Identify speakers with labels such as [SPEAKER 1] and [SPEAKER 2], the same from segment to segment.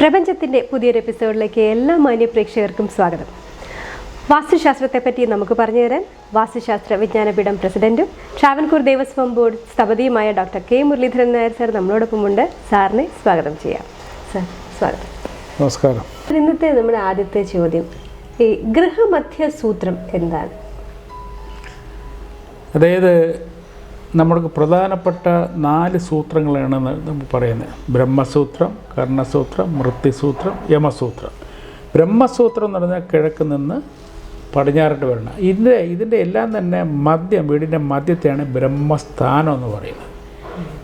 [SPEAKER 1] പ്രപഞ്ചത്തിന്റെ പുതിയൊരു എപ്പിസോഡിലേക്ക് എല്ലാ മാന്യ പ്രേക്ഷകർക്കും സ്വാഗതം. വാസ്തുശാസ്ത്രത്തെപ്പറ്റി നമുക്ക് പറഞ്ഞു തരാൻ വാസ്തുശാസ്ത്ര വിജ്ഞാനപീഠം പ്രസിഡന്റും Travancore Devaswom board സ്ഥപതിയുമായ doctor K Muraleedharan Nair sir നമ്മളോടൊപ്പമുണ്ട് സാറിനെ സ്വാഗതം ചെയ്യാം. സാർ സ്വാഗതം.
[SPEAKER 2] നമസ്കാരം.
[SPEAKER 1] ഇന്നത്തെ നമ്മുടെ ആദ്യത്തെ ചോദ്യം ഈ ഗൃഹമധ്യ സൂത്രം എന്താണ്?
[SPEAKER 2] അതായത് നമ്മൾക്ക് പ്രധാനപ്പെട്ട നാല് സൂത്രങ്ങളാണ് നമ്മൾ പറയുന്നത്. ബ്രഹ്മസൂത്രം കർണസൂത്രം മൃത്യുസൂത്രം യമസൂത്രം. ബ്രഹ്മസൂത്രം എന്ന് പറഞ്ഞാൽ കിഴക്ക് നിന്ന് പടിഞ്ഞാറോട്ട് വരണം. ഇതിന്റെ ഇതിന്റെ എല്ലാം തന്നെ മദ്യം വീടിന്റെ മദ്യത്തെയാണ് ബ്രഹ്മസ്ഥാനം എന്ന് പറയുന്നത്.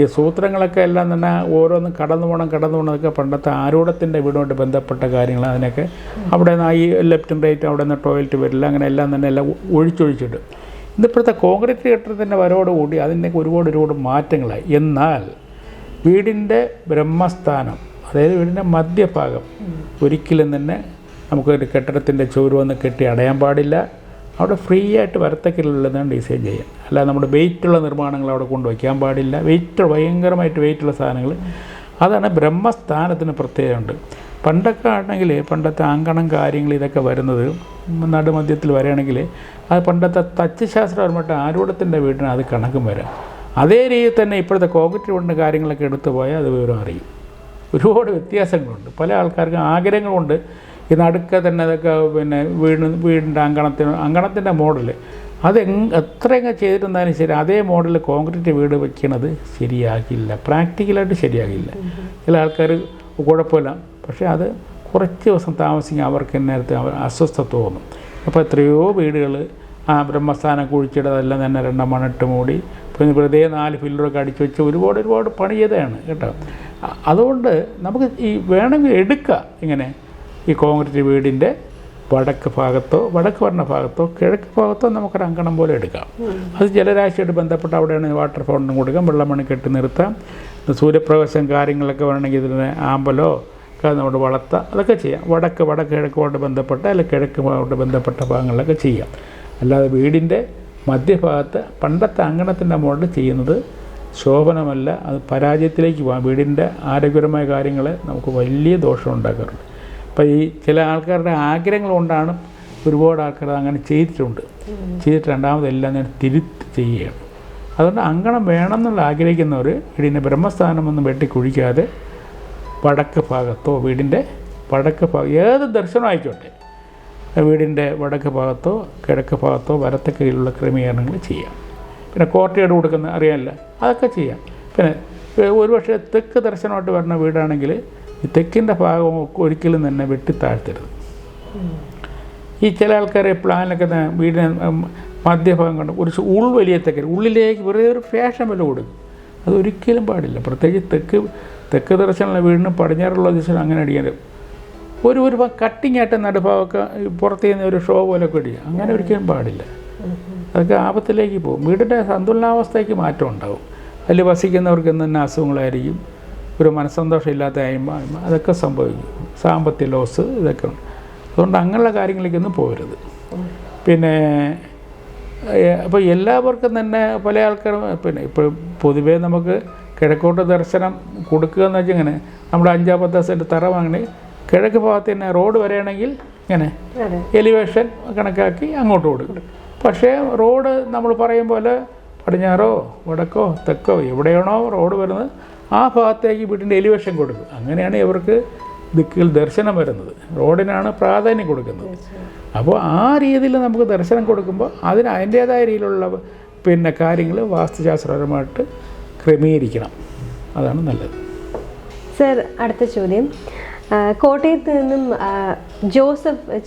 [SPEAKER 2] ഈ സൂത്രങ്ങളൊക്കെ എല്ലാം തന്നെ ഓരോന്നും കടന്നു പോകണം കടന്നു പോകണമൊക്കെ പണ്ടത്തെ ആരൂഢത്തിന്റെ വീടുമായിട്ട് ബന്ധപ്പെട്ട കാര്യങ്ങൾ അതിനൊക്കെ. അവിടെ നിന്ന് ഈ ലെഫ്റ്റും റൈറ്റും അവിടെ നിന്ന് ടോയ്ലറ്റ് വരില്ല അങ്ങനെ എല്ലാം തന്നെ എല്ലാം ഒഴിച്ചൊഴിച്ചിട്ട്. ഇന്നിപ്പോഴത്തെ കോൺക്രീറ്റ് കെട്ടിടത്തിന്റെ വരവോടുകൂടി അതിന്റെ ഒരുപാട് ഒരുപാട് മാറ്റങ്ങളായി. എന്നാൽ വീടിന്റെ ബ്രഹ്മസ്ഥാനം അതായത് വീടിന്റെ മധ്യഭാഗം ഒരിക്കലും തന്നെ നമുക്കൊരു കെട്ടിടത്തിന്റെ ചുവര് വന്ന് കെട്ടി അടയാൻ പാടില്ല. അവിടെ ഫ്രീ ആയിട്ട് വരത്തക്കിലുള്ളതാണ് ഡിസൈൻ ചെയ്യാൻ അല്ലാതെ നമ്മുടെ വെയിറ്റുള്ള നിർമ്മാണങ്ങൾ അവിടെ കൊണ്ടുവയ്ക്കാൻ പാടില്ല. വെയിറ്റ് ഭയങ്കരമായിട്ട് വെയിറ്റുള്ള സാധനങ്ങൾ. അതാണ് ബ്രഹ്മസ്ഥാനത്തിന് പ്രത്യേകതയുണ്ട്. പണ്ടൊക്കെ ആണെങ്കിൽ പണ്ടത്തെ അങ്കണം കാര്യങ്ങൾ ഇതൊക്കെ വരുന്നത് നടുമധ്യത്തിൽ വരികയാണെങ്കിൽ അത് പണ്ടത്തെ തച്ച് ശാസ്ത്രപരമായിട്ട് ആരൂഢത്തിന്റെ വീടിന് അത് കണക്കും വരാം. അതേ രീതിയിൽ തന്നെ ഇപ്പോഴത്തെ കോവിഡ് കൊണ്ട് കാര്യങ്ങളൊക്കെ എടുത്തു പോയാൽ അത് വിവരം അറിയും. ഒരുപാട് വ്യത്യാസങ്ങളുണ്ട്. പല ആൾക്കാർക്കും ആഗ്രഹങ്ങളുണ്ട്. ഈ നടുക്ക തന്നെ അതൊക്കെ പിന്നെ വീട് വീടിന്റെ അങ്കണത്തിന് അങ്കണത്തിന്റെ മോഡൽ അത് എത്രയൊക്കെ ചെയ്തിട്ടുണ്ടായാലും ശരി അതേ മോഡൽ കോൺക്രീറ്റ് വീട് വയ്ക്കണത് ശരിയാകില്ല. പ്രാക്ടിക്കലായിട്ട് ശരിയാകില്ല. ചില ആൾക്കാർ കുഴപ്പമില്ല. പക്ഷേ അത് കുറച്ച് ദിവസം താമസിക്കാൻ അവർക്ക് നേരത്തെ അവർ അസ്വസ്ഥത തോന്നും. അപ്പോൾ എത്രയോ വീടുകൾ ആ ബ്രഹ്മസ്ഥാനം കുഴിച്ചിടതെല്ലാം തന്നെ രണ്ടാം മണിട്ട് മൂടി പിന്നെ വെറുതെ നാല് ഫില്ലറൊക്കെ അടിച്ചു വെച്ച് ഒരുപാട് ഒരുപാട് പണി ചെയ്തതാണ് കേട്ടോ. അതുകൊണ്ട് നമുക്ക് ഈ വേണമെങ്കിൽ എടുക്കുക ഇങ്ങനെ. ഈ കോൺക്രീറ്റ് വീടിന്റെ വടക്ക് ഭാഗത്തോ വടക്ക് പറഞ്ഞ ഭാഗത്തോ കിഴക്ക് ഭാഗത്തോ നമുക്കൊരു അങ്കണം പോലെ എടുക്കാം. അത് ജലരാശിയായിട്ട് ബന്ധപ്പെട്ട് അവിടെയാണ് വാട്ടർ ഫൗണ്ടൻ കൊടുക്കാം. വെള്ളമണി കെട്ടി നിർത്താം. സൂര്യപ്രവേശം കാര്യങ്ങളൊക്കെ വേണമെങ്കിൽ ഇതിന് ആമ്പലോ നമ്മുടെ വളർത്ത. അതൊക്കെ ചെയ്യാം. വടക്ക് വടക്ക് കിഴക്കുമായിട്ട് ബന്ധപ്പെട്ട അല്ലെങ്കിൽ കിഴക്കുമായിട്ട് ബന്ധപ്പെട്ട ഭാഗങ്ങളിലൊക്കെ ചെയ്യാം. അല്ലാതെ വീടിന്റെ മധ്യഭാഗത്ത് പണ്ടത്തെ അങ്കണത്തിന്റെ മുകളിൽ ചെയ്യുന്നത് ശോഭനമല്ല. അത് പരാജയത്തിലേക്ക് പോകാം. വീടിന്റെ ആരോഗ്യപരമായ കാര്യങ്ങൾ നമുക്ക് വലിയ ദോഷം ഉണ്ടാക്കാറുണ്ട്. അപ്പോൾ ഈ ചില ആൾക്കാരുടെ ആഗ്രഹങ്ങൾ കൊണ്ടാണ് ഒരുപാട് ആൾക്കാർ അങ്ങനെ ചെയ്തിട്ടുണ്ട്. ചെയ്തിട്ട് രണ്ടാമത് എല്ലാം ഞാൻ തിരുത്തി ചെയ്യുകയാണ്. അതുകൊണ്ട് അങ്കണം വേണമെന്നുള്ള ആഗ്രഹിക്കുന്നവർ വീടിന്റെ ബ്രഹ്മസ്ഥാനമൊന്നും വെട്ടി കുഴിക്കാതെ വടക്ക് ഭാഗത്തോ വീടിന്റെ വടക്ക് ഭാഗം ഏത് ദർശനം ആയിക്കോട്ടെ വീടിന്റെ വടക്ക് ഭാഗത്തോ കിഴക്ക് ഭാഗത്തോ വരത്തക്കയിലുള്ള ക്രമീകരണങ്ങൾ ചെയ്യാം. പിന്നെ കോർട്ടിയേഡ് കൊടുക്കുന്ന അറിയാനില്ല അതൊക്കെ ചെയ്യാം. പിന്നെ ഒരുപക്ഷെ തെക്ക് ദർശനമായിട്ട് വരുന്ന വീടാണെങ്കിൽ ഈ തെക്കിന്റെ ഭാഗം ഒരിക്കലും തന്നെ വെട്ടിത്താഴ്ത്തരുത് ഈ ചില ആൾക്കാരെ പ്ലാനിലൊക്കെ വീടിന് മധ്യഭാഗം കണ്ട് കുറച്ച് ഉൾവലിയത്തൊക്കെ ഉള്ളിലേക്ക് വെറുതെ ഒരു ഫാഷൻ വില കൊടുക്കും. അത് ഒരിക്കലും പാടില്ല. പ്രത്യേകിച്ച് തെക്ക് തെക്ക് ദർശനമുള്ള വീടിന് പടിഞ്ഞാറുള്ള ദിശ അങ്ങനെ അടിക്കാൻ ഒരു ഒരു കട്ടിങ് ആയിട്ട് നടുഭാഗമൊക്കെ പുറത്തു നിന്ന് ഒരു ഷോ പോലെ ഒക്കെ അടിക്കുക അങ്ങനെ ഒരിക്കലും പാടില്ല. അതൊക്കെ ആപത്തിലേക്ക് പോകും. വീടിന്റെ സന്തുലനാവസ്ഥയ്ക്ക് മാറ്റം ഉണ്ടാവും. അതിൽ വസിക്കുന്നവർക്ക് തന്നെ അസുഖങ്ങളായിരിക്കും. ഒരു മനസ്സന്തോഷം ഇല്ലാത്ത അയിമ അയിമ അതൊക്കെ സംഭവിക്കും. സാമ്പത്തിക ലോസ് ഇതൊക്കെ. ഉണ്ട് അതുകൊണ്ട് അങ്ങനെയുള്ള കാര്യങ്ങളിലേക്കൊന്നും പോകരുത്. പിന്നെ അപ്പോൾ എല്ലാവർക്കും തന്നെ പല ആൾക്കാരും പിന്നെ ഇപ്പോൾ പൊതുവേ നമുക്ക് കിഴക്കോട്ട് ദർശനം കൊടുക്കുക എന്ന് വെച്ചാൽ ഇങ്ങനെ നമ്മുടെ അഞ്ചാം പത്ത് സെന്റ് തറ വാങ്ങി കിഴക്ക് ഭാഗത്ത് തന്നെ റോഡ് വരെയാണെങ്കിൽ ഇങ്ങനെ എലിവേഷൻ കണക്കാക്കി അങ്ങോട്ട് കൊടുക്കും. പക്ഷേ റോഡ് നമ്മൾ പറയും പോലെ പടിഞ്ഞാറോ വടക്കോ തെക്കോ എവിടെയാണോ റോഡ് വരുന്നത് ആ ഭാഗത്തേക്ക് വീട്ടിന്റെ എലിവേഷൻ കൊടുക്കും. അങ്ങനെയാണ് ഇവർക്ക് ദിക്കിൽ ദർശനം വരുന്നത്. റോഡിനാണ് പ്രാധാന്യം കൊടുക്കുന്നത്. അപ്പോൾ ആ രീതിയിൽ നമുക്ക് ദർശനം കൊടുക്കുമ്പോൾ അതിന് അതിന്റേതായ രീതിയിലുള്ള പിന്നെ കാര്യങ്ങൾ വാസ്തുശാസ്ത്രപരമായിട്ട് ക്രമീകരിക്കണം. അതാണ് നല്ലത്.
[SPEAKER 1] സർ അടുത്ത ചോദ്യം. കോട്ടയത്ത് നിന്നും ജോസഫ്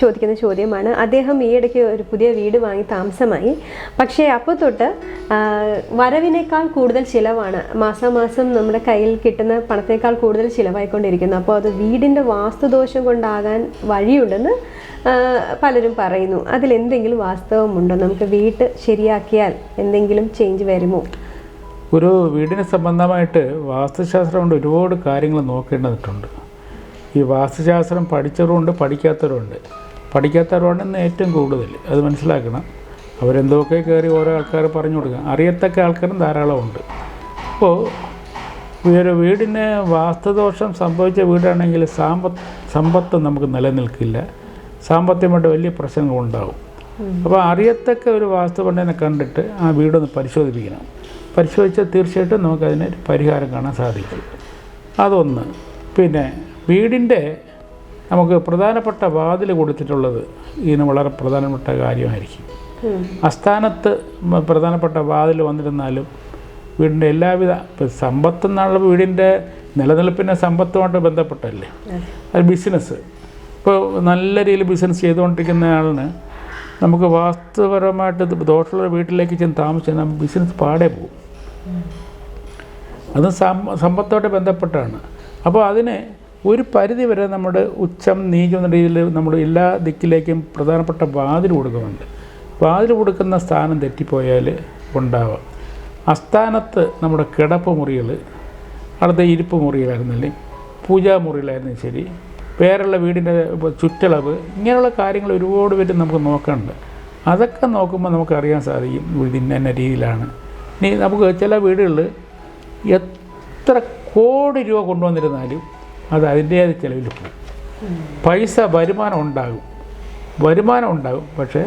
[SPEAKER 1] ചോദിക്കുന്ന ചോദ്യമാണ്. അദ്ദേഹം ഈ ഇടയ്ക്ക് ഒരു പുതിയ വീട് വാങ്ങി താമസമായി. പക്ഷേ അപ്പോൾ തൊട്ട് വരവിനേക്കാൾ കൂടുതൽ ചിലവാണ്. മാസം മാസം നമ്മുടെ കയ്യിൽ കിട്ടുന്ന പണത്തേക്കാൾ കൂടുതൽ ചിലവായിക്കൊണ്ടിരിക്കുന്നു. അപ്പോൾ അത് വീടിന്റെ വാസ്തുദോഷം കൊണ്ടാകാൻ വഴിയുണ്ടെന്ന് പലരും പറയുന്നു. അതിൽ എന്തെങ്കിലും വാസ്തവമുണ്ടോ? നമുക്ക് വീട്ട് ശരിയാക്കിയാൽ എന്തെങ്കിലും ചേഞ്ച് വരുമോ?
[SPEAKER 2] ഒരു വീടിനെ സംബന്ധമായിട്ട് വാസ്തുശാസ്ത്രം കൊണ്ട് ഒരുപാട് കാര്യങ്ങൾ നോക്കേണ്ടതിട്ടുണ്ട്. ഈ വാസ്തുശാസ്ത്രം പഠിച്ചവരുണ്ട് പഠിക്കാത്തവരുണ്ട് പഠിക്കാത്തവരുണ്ടെന്ന് ഏറ്റവും കൂടുതൽ. അത് മനസ്സിലാക്കണം. അവരെന്തൊക്കെ കയറി ഓരോ ആൾക്കാർ പറഞ്ഞു കൊടുക്കുക. അറിയത്തക്ക ആൾക്കാരും ധാരാളമുണ്ട് അപ്പോൾ ഒരു വീടിന് വാസ്തുദോഷം സംഭവിച്ച വീടാണെങ്കിൽ സാമ്പത്ത് സമ്പത്ത് നമുക്ക് നിലനിൽക്കില്ല. സാമ്പത്തികമായിട്ട് വലിയ പ്രശ്നങ്ങളുണ്ടാവും അപ്പോൾ അറിയത്തക്ക ഒരു വാസ്തു വാസ്തുപണ്ഡിതനെ കണ്ടിട്ട് ആ വീടൊന്ന് പരിശോധിപ്പിക്കണം. പരിശോധിച്ചാൽ തീർച്ചയായിട്ടും നമുക്കതിന് പരിഹാരം കാണാൻ സാധിക്കും. അതൊന്ന്. പിന്നെ വീടിന്റെ നമുക്ക് പ്രധാനപ്പെട്ട വാതിൽ കൊടുത്തിട്ടുള്ളത് ഇതിന് വളരെ പ്രധാനപ്പെട്ട കാര്യമായിരിക്കും. അസ്ഥാനത്ത് പ്രധാനപ്പെട്ട വാതിൽ വന്നിരുന്നാലും വീടിന്റെ എല്ലാവിധ സമ്പത്ത് എന്നുള്ള വീടിന്റെ നിലനിൽപ്പിന്റെ സമ്പത്തുമായിട്ട് ബന്ധപ്പെട്ടല്ലേ അത്. ബിസിനസ് ഇപ്പോൾ നല്ല രീതിയിൽ ബിസിനസ് ചെയ്തുകൊണ്ടിരിക്കുന്ന ആളിന് നമുക്ക് വാസ്തുപരമായിട്ട് ദോഷമുള്ള വീട്ടിലേക്ക് ചെന്ന് താമസിച്ചാൽ നമ്മൾ ബിസിനസ് പാടെ പോകും. അത് സമ്പത്തോട്ട് സമ്പത്തോടെ ബന്ധപ്പെട്ടാണ്. അപ്പോൾ അതിന് ഒരു പരിധി വരെ നമ്മുടെ ഉച്ചം നീചം എന്ന രീതിയിൽ നമ്മൾ എല്ലാ ദിക്കിലേക്കും പ്രധാനപ്പെട്ട വാതിൽ കൊടുക്കുന്നുണ്ട്. വാതിൽ കൊടുക്കുന്ന സ്ഥാനം തെറ്റിപ്പോയാൽ ഉണ്ടാവാം. അസ്ഥാനത്ത് നമ്മുടെ കിടപ്പ് മുറികൾ അടുത്ത ഇരിപ്പ് മുറികളായിരുന്നല്ലേ പൂജാമുറികളായിരുന്നു ശരി പേരുള്ള വീടിന്റെ ചുറ്റളവ് ഇങ്ങനെയുള്ള കാര്യങ്ങൾ ഒരുപാട് പേര് നമുക്ക് നോക്കാനുണ്ട്. അതൊക്കെ നോക്കുമ്പോൾ നമുക്കറിയാൻ സാധിക്കും വീട് ഇന്ന ഇന്ന രീതിയിലാണ്. ഇനി നമുക്ക് ചില വീടുകളിൽ എത്ര കോടി രൂപ കൊണ്ടുവന്നിരുന്നാലും അത് അതിന്റേത് ചിലവിൽ പോകും പൈസ വരുമാനം ഉണ്ടാകും. വരുമാനം ഉണ്ടാകും പക്ഷേ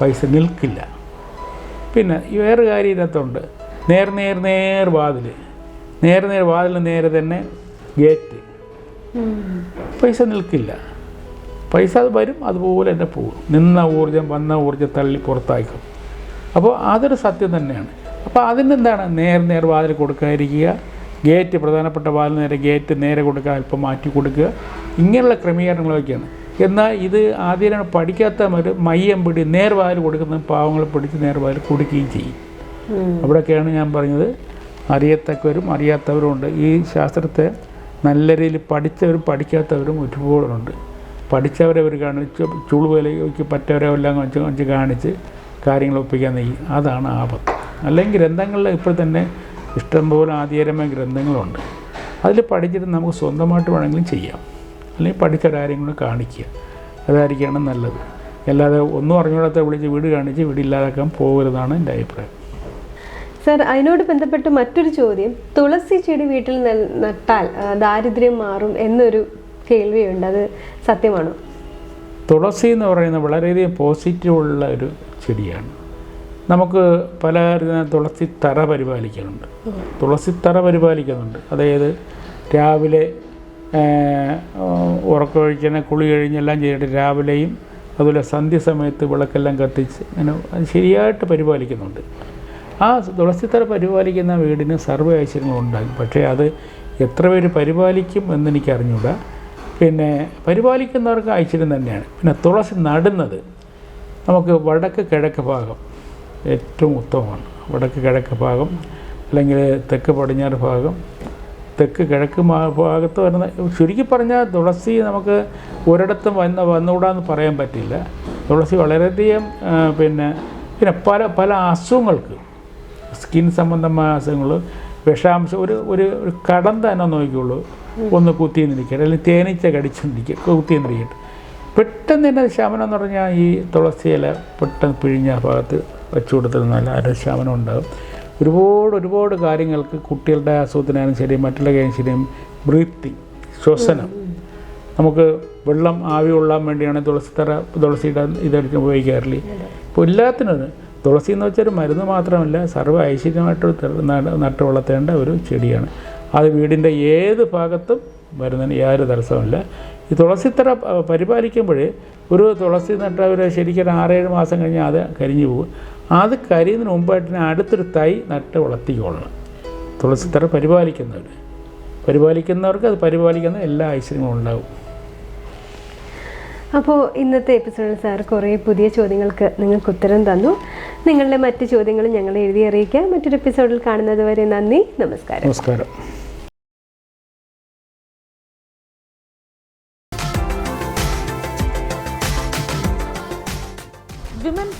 [SPEAKER 2] പൈസ നിൽക്കില്ല. പിന്നെ വേറൊരു വേറെ കാര്യം ഇതിനകത്തുണ്ട്. നേർ നേർ നേർ വാതിൽ നേർ നേർ വാതിൽ നേരെ തന്നെ ഗേറ്റ്. പൈസ നിൽക്കില്ല. പൈസ അത് വരും അതുപോലെ തന്നെ പോകും. നിന്ന ഊർജം വന്ന ഊർജം തള്ളി പുറത്താക്കും അപ്പോൾ അതൊരു സത്യം തന്നെയാണ്. അപ്പോൾ അതിനെന്താണ് നേർ നേർ വാതിൽ കൊടുക്കാതിരിക്കുക? ഗേറ്റ് പ്രധാനപ്പെട്ട വാലിന് നേരെ ഗേറ്റ് നേരെ കൊടുക്കുക അല്പം മാറ്റി കൊടുക്കുക. ഇങ്ങനെയുള്ള ക്രമീകരണങ്ങളൊക്കെയാണ്. എന്നാൽ ഇത് ആദ്യം പഠിക്കാത്തവർ മയ്യം പിടി നേർവാതിൽ കൊടുക്കുന്ന പാവങ്ങളെ പിടിച്ച് നേർവാതിൽ കൊടുക്കുകയും ചെയ്യും. അവിടെയൊക്കെയാണ് ഞാൻ പറഞ്ഞത്. അറിയത്തക്കവരും അറിയാത്തവരും ഉണ്ട്. ഈ ശാസ്ത്രത്തെ നല്ല രീതിയിൽ പഠിച്ചവരും പഠിക്കാത്തവരും ഒരുപാടുണ്ട്. പഠിച്ചവരെ അവർ കാണിച്ച് ചുളുവിലയ്ക്ക് പറ്റവരെ എല്ലാം വെച്ച് വെച്ച് കാണിച്ച് കാര്യങ്ങൾ ഒപ്പിക്കാൻ നീ അതാണ് ആപത്ത്. അല്ലെങ്കിൽ ഗ്രന്ഥങ്ങളിൽ ഇപ്പോൾ തന്നെ ഇഷ്ടംപോലെ ആധികാരമായ ഗ്രന്ഥങ്ങളുണ്ട്. അതിൽ പഠിച്ചിട്ട് നമുക്ക് സ്വന്തമായിട്ട് വേണമെങ്കിലും ചെയ്യാം. അല്ലെങ്കിൽ പഠിച്ച കാര്യങ്ങൾ കാണിക്കുക. അതായിരിക്കണം നല്ലത്. അല്ലാതെ ഒന്നും അറിഞ്ഞുകൂടാത്ത വിളിച്ച് വീട് കാണിച്ച് വീടില്ലാതാക്കാൻ പോകരുതാണ് എന്റെ അഭിപ്രായം.
[SPEAKER 1] സർ അതിനോട് ബന്ധപ്പെട്ട് മറ്റൊരു ചോദ്യം. തുളസി ചെടി വീട്ടിൽ നട്ടാൽ ദാരിദ്ര്യം മാറും എന്നൊരു കേൾവിയുണ്ട്. അത് സത്യമാണോ?
[SPEAKER 2] തുളസി എന്ന് പറയുന്നത് വളരെയധികം പോസിറ്റീവുള്ള ഒരു ചെടിയാണ്. നമുക്ക് പല തുളസി തറ പരിപാലിക്കുന്നുണ്ട് തുളസി തറ പരിപാലിക്കുന്നുണ്ട്. അതായത് രാവിലെ ഉറക്കമൊഴിക്കുന്ന കുളി കഴിഞ്ഞെല്ലാം ചെയ്തിട്ട് രാവിലെയും അതുപോലെ സന്ധ്യ സമയത്ത് വിളക്കെല്ലാം കത്തിച്ച് അങ്ങനെ അത് ശരിയായിട്ട് പരിപാലിക്കുന്നുണ്ട്. ആ തുളസിത്തറ പരിപാലിക്കുന്ന വീടിന് സർവ ഐശ്വര്യങ്ങളുണ്ടാകും പക്ഷേ അത് എത്ര പേര് പരിപാലിക്കും എന്നെനിക്ക് അറിഞ്ഞൂടാ. പിന്നെ പരിപാലിക്കുന്നവർക്ക് ഐശ്വര്യം തന്നെയാണ്. പിന്നെ തുളസി നടുന്നത് നമുക്ക് വടക്ക് കിഴക്ക് ഭാഗം ഏറ്റവും ഉത്തമമാണ്. വടക്ക് കിഴക്ക് ഭാഗം അല്ലെങ്കിൽ തെക്ക് പടിഞ്ഞാറ് ഭാഗം. തെക്ക് കിഴക്ക് ഭാഗത്ത് വരുന്ന ചുരുക്കി പറഞ്ഞാൽ തുളസി നമുക്ക് ഒരിടത്തും വന്ന് വന്നുകൂടാന്ന് പറയാൻ പറ്റില്ല. തുളസി വളരെയധികം പിന്നെ പിന്നെ പല പല അസുഖങ്ങൾക്ക് സ്കിൻ സംബന്ധമായ അസുഖങ്ങൾ വിഷാംശം ഒരു ഒരു ഒരു കടം തന്നെ നോക്കിയുള്ളൂ. ഒന്ന് കുത്തിയെന്നിരിക്കട്ടെ അല്ലെങ്കിൽ തേനീച്ച കടിച്ചെന്നിരിക്കുക കുത്തിയെന്നിരിക്കട്ടെ പെട്ടെന്ന് തന്നെ ശമനം എന്ന് പറഞ്ഞാൽ ഈ തുളസി ഇല പെട്ടെന്ന് പിഴിഞ്ഞ ഭാഗത്ത് വെച്ച് നല്ല ആരോഗ്യ ഉണ്ടാകും ഒരുപാട് ഒരുപാട് കാര്യങ്ങൾക്ക് കുട്ടികളുടെ അസുഖത്തിനായാലും ശരി മറ്റുള്ള കാര്യം ശരിയും ബ്രീത്തിങ് ശ്വസനം. നമുക്ക് വെള്ളം ആവി കൊള്ളാൻ വേണ്ടിയാണ് തുളസിത്തറ തുളസിയുടെ ഇതെടുത്ത് ഉപയോഗിക്കാറില്ല? ഇപ്പോൾ എല്ലാത്തിനും തുളസി എന്ന് വെച്ചാൽ മരുന്ന് മാത്രമല്ല സർവ ഐശ്വര്യമായിട്ട് നട്ട് വളർത്തേണ്ട ഒരു ചെടിയാണ്. അത് വീടിന്റെ ഏത് ഭാഗത്തും വരുന്നതിന് യാതൊരു തടസ്സമില്ല ഈ തുളസിത്തറ പരിപാലിക്കുമ്പോൾ ഒരു തുളസി നട്ട ഒരു ശരിക്കും ആറേഴ് മാസം കഴിഞ്ഞാൽ അത് കരിഞ്ഞു പോകും. അത് കരിയുന്നതിന് മുമ്പായിട്ട് തന്നെ അടുത്തൊരു തൈ നട്ട് വളർത്തിക്കൊള്ളണം തുളസിത്തറ പരിപാലിക്കുന്നവർ പരിപാലിക്കുന്നവർക്ക് അത് പരിപാലിക്കുന്ന എല്ലാ ഐശ്വര്യങ്ങളും ഉണ്ടാകും
[SPEAKER 1] അപ്പോൾ ഇന്നത്തെ എപ്പിസോഡിൽ സാർ കുറേ പുതിയ ചോദ്യങ്ങൾക്ക് നിങ്ങൾക്ക് ഉത്തരം തന്നു. നിങ്ങളുടെ മറ്റ് ചോദ്യങ്ങളും ഞങ്ങളെ എഴുതി അറിയിക്കുക മറ്റൊരു എപ്പിസോഡിൽ കാണുന്നത് വരെ നന്ദി നമസ്കാരം.
[SPEAKER 2] നമസ്കാരം.